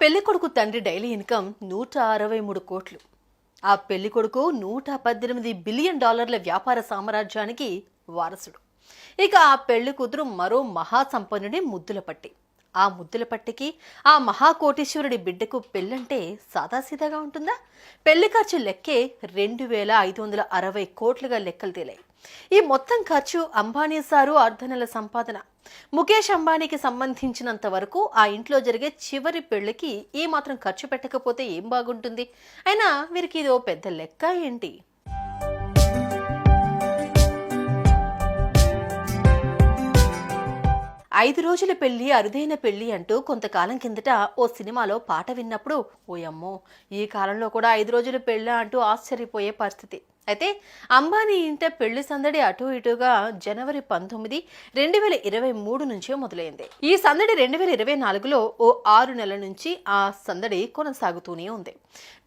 పెళ్ళి కొడుకు తండ్రి డైలీ ఇన్కమ్ నూట అరవై మూడు కోట్లు. ఆ పెళ్ళి కొడుకు నూట పద్దెనిమిది బిలియన్ డాలర్ల వ్యాపార సామ్రాజ్యానికి వారసుడు. ఇక ఆ పెళ్ళి కూతురు మరో మహాసంపన్నుడి ముద్దుల పట్టి ఆ ముద్దుల పట్టికి ఆ మహాకోటీశ్వరుడి బిడ్డకు పెళ్ళంటే సాదాసీదాగా ఉంటుందా? పెళ్ళి ఖర్చు లెక్కే రెండు వేల ఐదు వందల అరవై కోట్లుగా లెక్కలు తేలాయి. ఈ మొత్తం ఖర్చు అంబానీ సారు అర్ధనెల సంపాదన. ముఖేష్ అంబానీకి సంబంధించినంత వరకు ఆ ఇంట్లో జరిగే చివరి పెళ్ళికి ఏ మాత్రం ఖర్చు పెట్టకపోతే ఏం బాగుంటుంది? అయినా వీరికి ఇదో పెద్ద లెక్క ఏంటి? ఐదు రోజుల పెళ్ళి అరుదైన పెళ్ళి అంటూ కొంతకాలం కిందట ఓ సినిమాలో పాట విన్నప్పుడు ఓయమ్మో ఈ కాలంలో కూడా ఐదు రోజుల పెళ్ళ అంటూ ఆశ్చర్యపోయే పరిస్థితి. అయితే అంబానీ ఇంట పెళ్ళి సందడి అటు ఇటుగా జనవరి పంతొమ్మిది రెండు వేల ఇరవై మూడు నుంచే మొదలైంది. ఈ సందడి రెండు వేల ఇరవై నాలుగులో ఓ ఆరు నెలల నుంచి ఆ సందడి కొనసాగుతూనే ఉంది.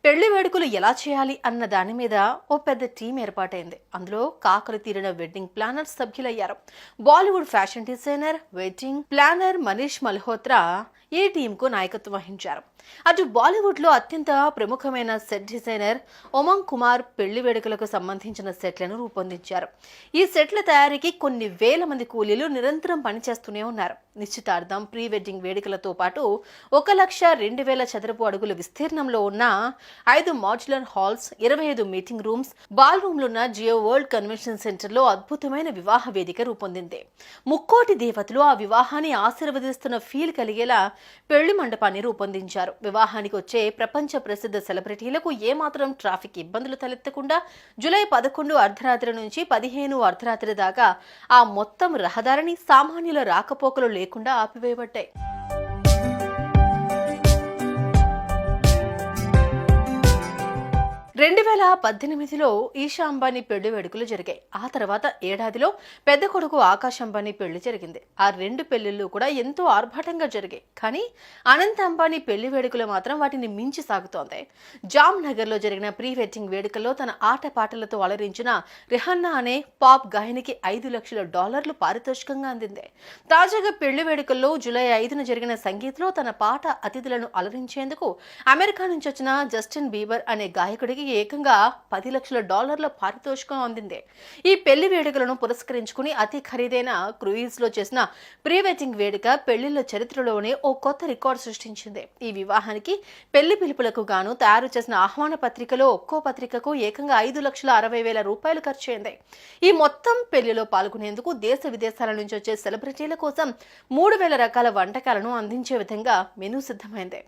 పెళ్ళి వేడుకలు ఎలా చేయాలి అన్న దాని మీద ఓ పెద్ద టీం ఏర్పాటైంది. అందులో కాకలు తీరిన wedding planner సభ్యులయ్యారు. Bollywood fashion designer wedding planner Manish Malhotra ఈ టీంకు నాయకత్వం వహించారు? అటు బాలీవుడ్లో అత్యంత ప్రముఖమైన సెట్ డిజైనర్ ఒమంగ్ కుమార్ పెళ్ళి వేడుకలకు సంబంధించిన సెట్లను రూపొందించారు. ఈ సెట్ల తయారీకి కొన్ని వేల మంది కూలీలు నిరంతరం పనిచేస్తూనే ఉన్నారు. నిశ్చితార్థం ప్రీ వెడ్డింగ్ వేడుకలతో పాటు ఒక లక్ష రెండు వేల చదరపు అడుగుల విస్తీర్ణంలో ఉన్న ఐదు మాడ్యులర్ హాల్స్ ఇరవై ఐదు మీటింగ్ రూమ్స్ బాల్ రూమ్లున్న జియో వరల్డ్ కన్వెన్షన్ సెంటర్లో అద్భుతమైన వివాహ వేదిక రూపొందింది. ముక్కోటి దేవతలు ఆ వివాహాన్ని ఆశీర్వదిస్తున్న ఫీల్ కలిగేలా పెళ్ళి మండపాన్ని రూపొందించారు. వివాహానికి వచ్చే ప్రపంచ ప్రసిద్ధ సెలబ్రిటీలకు ఏమాత్రం ట్రాఫిక్ ఇబ్బందులు తలెత్తకుండా జూలై పదకొండు అర్ధరాత్రి నుంచి పదిహేను అర్ధరాత్రి దాకా ఆ మొత్తం రహదారిని సామాన్యుల రాకపోకలు లేకుండా ఆపివేయబట్టాయి రెండు వేల పద్దెనిమిదిలో ఈషా అంబానీ పెళ్ళి వేడుకలు జరిగాయి. ఆ తర్వాత ఏడాదిలో పెద్ద కొడుకు ఆకాష్ అంబానీ పెళ్ళి జరిగింది. ఆ రెండు పెళ్ళిళ్ళు కూడా ఎంతో ఆర్భాటంగా జరిగాయి. కానీ అనంత్ అంబానీ పెళ్ళి వేడుకలు మాత్రం వాటిని మించి సాగుతోంది. జామ్ నగర్లో జరిగిన ప్రీ వెడ్డింగ్ వేడుకల్లో తన ఆట పాటలతో అలరించిన రిహన్నా అనే పాప్ గాయనికి ఐదు లక్షల డాలర్లు పారితోషికంగా అందింది. తాజాగా పెళ్ళి వేడుకల్లో జూలై ఐదున జరిగిన సంగీత్లో తన పాట అతిథులను అలరించేందుకు అమెరికా నుంచి వచ్చిన జస్టిన్ బీబర్ అనే గాయకుడికి ఏకంగా పది లక్షల డాలర్ల పారితోషికం అందింది. ఈ పెళ్ళి వేడుకలను పురస్కరించుకుని అతి ఖరీదైన క్రూయిజ్లో చేసిన ప్రీ వెడ్డింగ్ వేడుక పెళ్ళిళ్ళ చరిత్రలోనే ఓ కొత్త రికార్డు సృష్టించింది. ఈ వివాహానికి పెళ్ళి పిలుపులకు గాను తయారు చేసిన ఆహ్వాన పత్రికలో ఒక్కో పత్రికకు ఏకంగా ఐదు లక్షల అరవై వేల రూపాయలు ఖర్చయింది ఈ మొత్తం పెళ్ళిలో పాల్గొనేందుకు దేశ విదేశాల నుంచి వచ్చే సెలబ్రిటీల కోసం మూడు వేల రకాల వంటకాలను అందించే విధంగా మెనూ సిద్ధమైంది.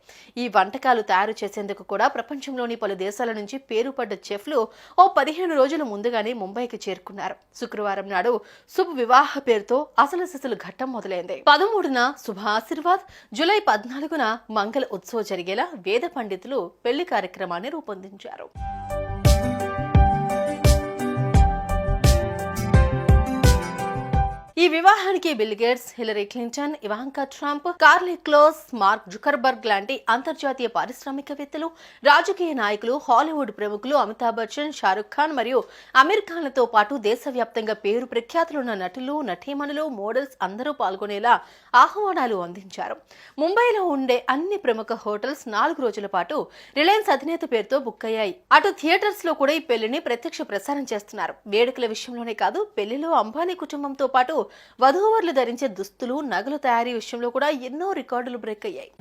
ఈ వంటకాలు తయారు చేసేందుకు కూడా ప్రపంచంలోని పలు దేశాల నుంచి పేరు పడ్డ చెఫ్లు ఓ పదిహేను రోజుల ముందుగానే ముంబైకి చేరుకున్నారు. శుక్రవారం నాడు శుభ వివాహ పేరుతో అసలు సిసలు ఘట్టం మొదలైంది. పదమూడున శుభ ఆశీర్వాద్ జూలై పద్నాలుగున మంగళ ఉత్సవం జరిగేలా వేద పండితులు పెళ్ళి కార్యక్రమాన్ని రూపొందించారు. ఈ వివాహానికి Bill Gates Hillary Clinton Ivanka Trump Karlie Kloss Mark Zuckerberg లాంటి అంతర్జాతీయ పారిశ్రామికవేత్తలు రాజకీయ నాయకులు హాలీవుడ్ ప్రముఖులు అమితాబ్ బచ్చన్ షారుఖ్ ఖాన్ మరియు అమీర్ ఖాన్లతో పాటు దేశవ్యాప్తంగా పేరు ప్రఖ్యాతులున్న నటులు నటీమణులు మోడల్స్ అందరూ పాల్గొనేలా ఆహ్వానాలు అందించారు. ముంబైలో ఉండే అన్ని ప్రముఖ హోటల్స్ నాలుగు రోజుల పాటు రిలయన్స్ అధినేత పేరుతో బుక్ అయ్యాయి. అటు థియేటర్స్లో కూడా ఈ పెళ్ళిని ప్రత్యక్ష ప్రసారం చేస్తున్నారు. వేడుకల విషయంలోనే కాదు పెళ్ళిలో అంబానీ కుటుంబంతో పాటు వధూవరులు ధరించే దుస్తులు నగలు తయారీ విషయంలో కూడా ఎన్నో రికార్డులు బ్రేక్ అయ్యాయి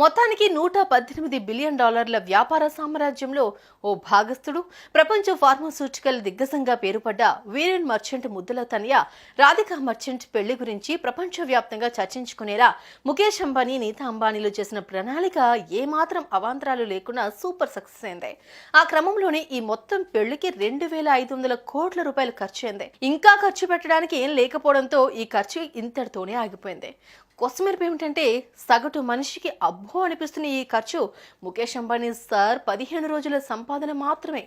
మొత్తానికి నూట పద్దెనిమిది బిలియన్ డాలర్ల వ్యాపార సామ్రాజ్యంలో ఓ భాగస్థుడు ప్రపంచ ఫార్మాస్యూటికల్ దిగ్గజంగా పేరుపడ్డ వీరెన్ మర్చెంట్ ముద్దుల తనయ రాధికా మర్చెంట్ పెళ్ళి గురించి ప్రపంచవ్యాప్తంగా చర్చించుకునేలా ముఖేష్ అంబానీ నీతా అంబానీలు చేసిన ప్రణాళిక ఏమాత్రం అవాంతరాలు లేకుండా సూపర్ సక్సెస్ అయింది. ఆ క్రమంలోనే ఈ మొత్తం పెళ్ళికి రెండు వేల ఐదు వందల కోట్ల రూపాయలు ఖర్చు అయింది. ఇంకా ఖర్చు పెట్టడానికి ఏం లేకపోవడంతో ఈ ఖర్చు ఇంతటితోనే ఆగిపోయింది. కొసమెరుపు ఏమిటంటే సగటు మనిషికి అబ్బో అనిపిస్తున్న ఈ ఖర్చు. ముఖేష్ అంబానీ సార్ పదిహేను రోజుల సంపాదన మాత్రమే.